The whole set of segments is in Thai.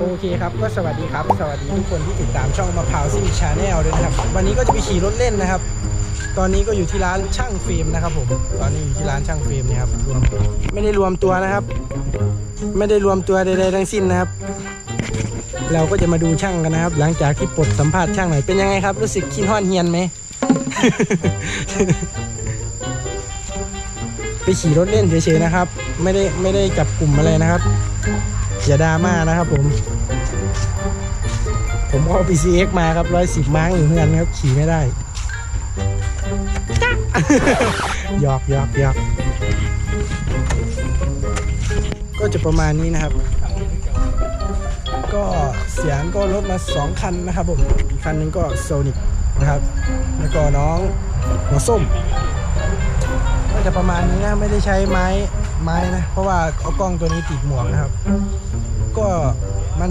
โอเคครับก็สวัสดีครับ สวัสดีทุกคนที่ติดตามช่องมะพร้าวซิ่งชาแนลด้วยนะครับ วันนี้ก็จะไปขี่รถเล่นนะครับ ตอนนี้ก็อยู่ที่ร้านช่างเฟรมนะครับผมตอนนี้อยู่ที่ร้านช่างเฟรมนะครับรวมไม่ได้รวมตัวนะครับ ไม่ได้รวมตัวใดๆทั้งสิ้นนะครับ เราก็จะมาดูช่างกันนะครับ หลังจากที่ปลดสัมภาษณ์ช่างหน่อยเป็นยังไงครับ รู้สึกขี้ห้อนเฮียนไหมไปขี่รถเล่นเฉยๆนะครับ ไม่ได้ไม่ได้จับกลุ่มอะไรนะครับ อย่าดราม่านะครับผม ผมก็เอา PCX มาครับร้อยสิบม้างอยู่เพื่อนครับ ขี่ไม่ได้หยอกหยอกหยอกก็จะประมาณนี้นะครับ ก็เสียงก็ลดมาสองคันนะครับผมอีกคันหนึงก็โซนิกนะครับ แล้วก็น้องหัวส้ม ก็จะประมาณนี้นะไม่ได้ใช้ไม้ ไม้นะ เพราะว่าเอากล้องตัวนี้ติดหมวกนะครับ ก็มัน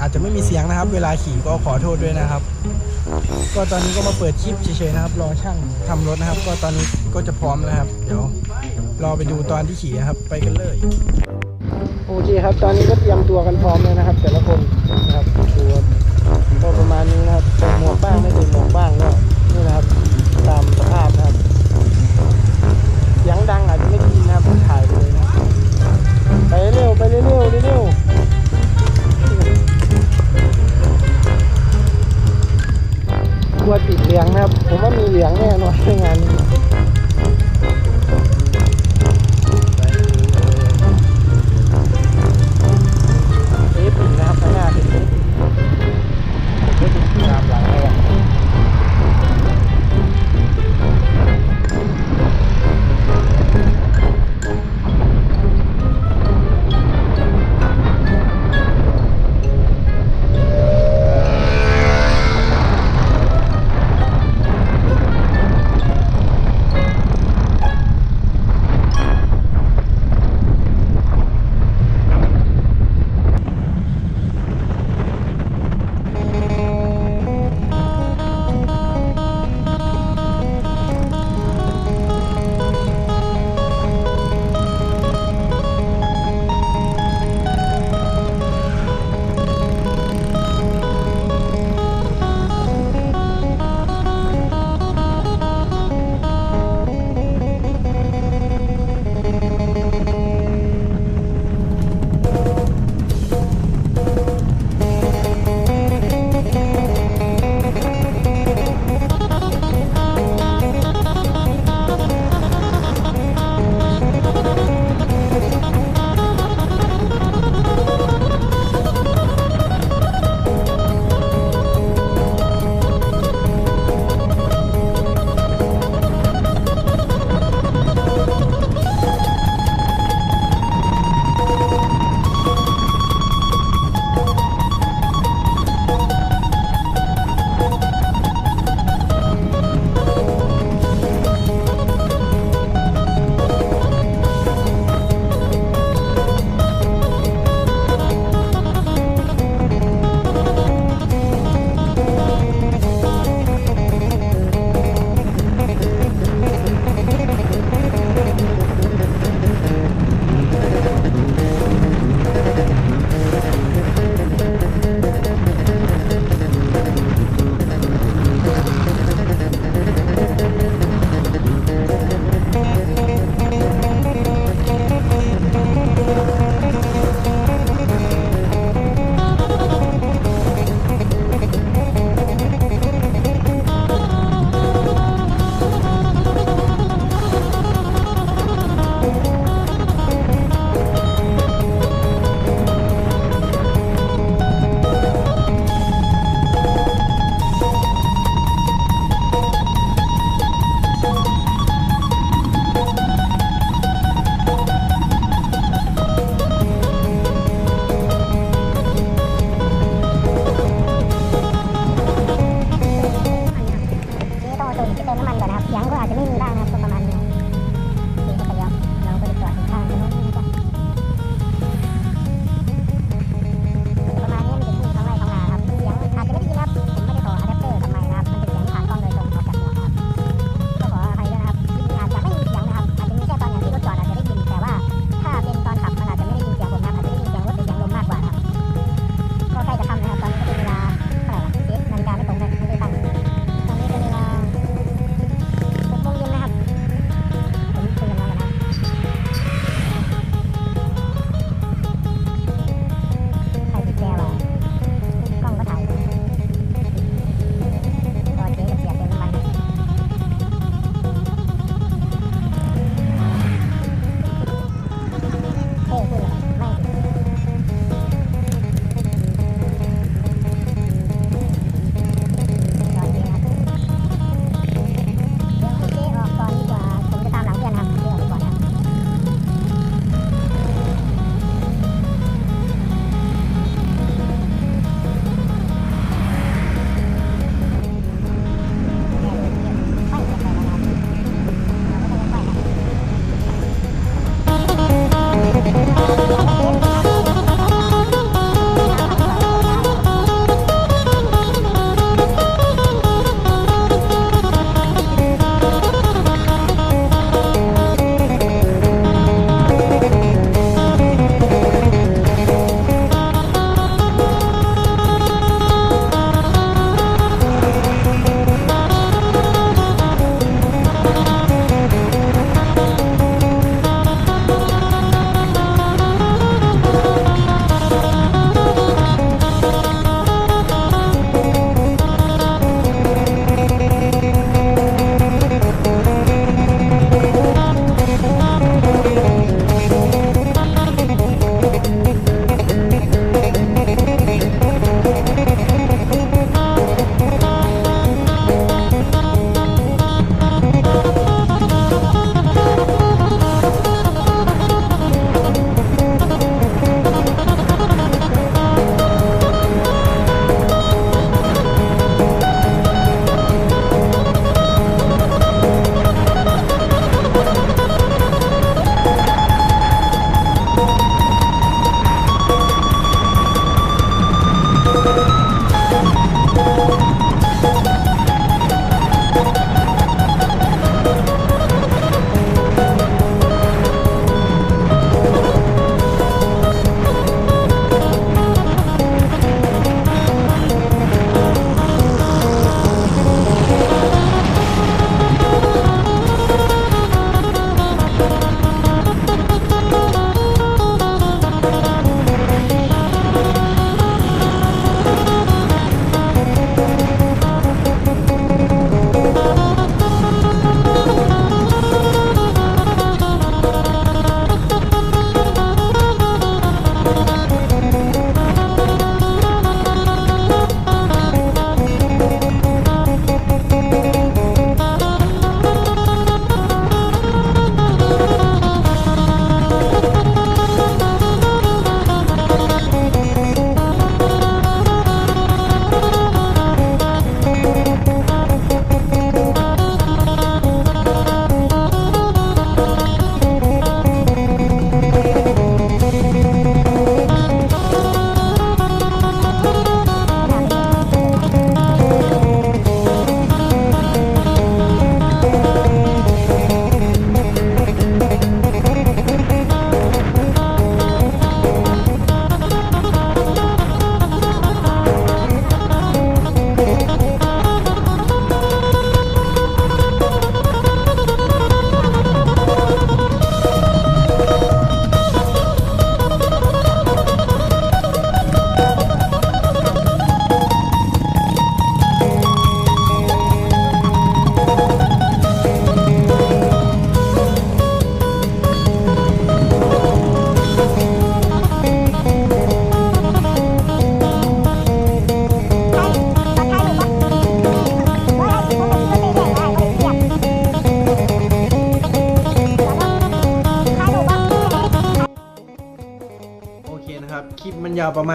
อาจจะไม่มีเสียงนะครับ เวลาขี่ก็ขอโทษด้วยนะครับ ก็ตอนนี้ก็มาเปิดคลิปเฉยๆนะครับ รอช่างทำรถนะครับ ก็ตอนนี้ก็จะพร้อมแล้วครับ เดี๋ยวรอไปดูตอนที่ขี่นะครับ ไปกันเลย โอเคครับ ตอนนี้ก็เตรียมตัวกันพร้อมแล้วนะครับ แต่ละคน ว่ามีเหลืองแน่นอนในงานนี้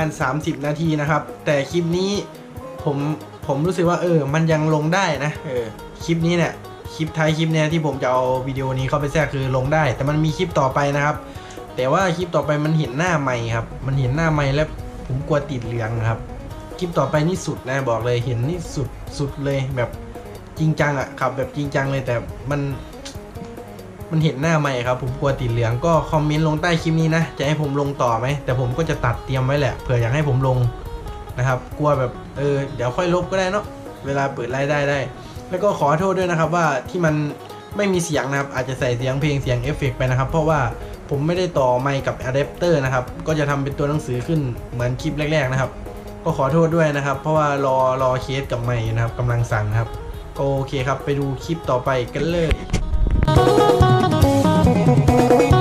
มาวประมาณ 30 นาทีนะครับ แต่คลิปนี้ผมผมรู้สึกว่าเออ มันยังลงได้นะเออคลิปนี้เนี่ยคลิปท้ายคลิปเนี่ยที่ผมจะเอาวิดีโอนี้เข้าไปแทรกคือลงได้ แต่มันมีคลิปต่อไปนะครับ แต่ว่าคลิปต่อไปมันเห็นหน้าใหม่ครับ มันเห็นหน้าใหม่แล้วผมกลัวติดเหลืองครับ คลิปต่อไปนี่สุดนะบอกเลยเห็นนี่สุดสุดเลยแบบจริงจังอะขับแบบจริงจังเลยแต่มัน มันเห็นหน้าใหม่ครับ ผมกลัวติดเหลืองก็คอมเมนต์ลงใต้คลิปนี้นะ จะให้ผมลงต่อไหม แต่ผมก็จะตัดเตรียมไว้แหละเผื่ออยากให้ผมลงนะครับ กลัวแบบเออเดี๋ยวค่อยลบก็ได้เนาะเวลาเปิดรายได้ได้ แล้วก็ขอโทษด้วยนะครับว่าที่มันไม่มีเสียงนะครับ อาจจะใส่เสียงเพลงเสียงเอฟเฟกต์ไปนะครับ เพราะว่าผมไม่ได้ต่อไมค์กับอะแดปเตอร์นะครับ ก็จะทำเป็นตัวหนังสือขึ้นเหมือนคลิปแรก ๆนะครับ ก็ขอโทษด้วยนะครับ เพราะว่ารอรอเคสกับไมค์นะครับกำลังสั่งครับ ก็โอเคครับ ไปดูคลิปต่อไปกันเลย Thank you.